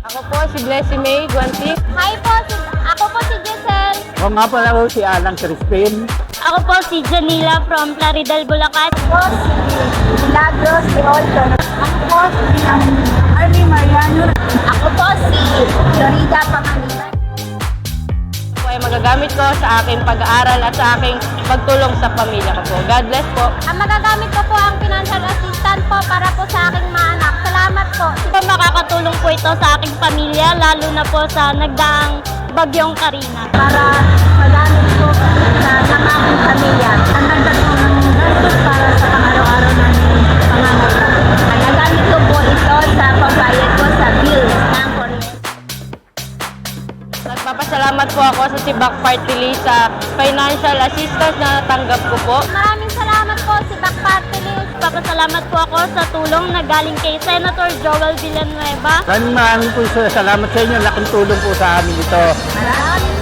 Ako po si Blessy May Guanti. Hi po, si, ako po si Giselle. Ako nga pala po si Alan Crispin. Ako po si Janila from Plaridel, Bulacan. po si Milagros de Olson. Ako po si Army Mariano. Ako po si Florida Pamanitan. Po ay magagamit ko sa aking pag-aaral at sa aking pagtulong sa pamilya ko po. God bless po. Ang magagamit ko po ang po. po makakatulong po ito sa aking pamilya, lalo na po sa nagdaang bagyong Karina. Para magamit po sa ng aking pamilya. Ang dagdag po ng gastos para sa pang-araw-araw namin pangangailangan. Kaya gamit ko po ito sa pambayad ko sa bills ng kuryente. Nagpapasalamat po ako sa Sibak Party List sa financial assistance na natanggap ko po. Maraming salamat po si Back Party List. Papasalamat po ako sa tulong na galing kay Senator Joel Villanueva. Maraming maraming po sa- salamat sa inyo. Laking tulong po sa amin ito. Maraming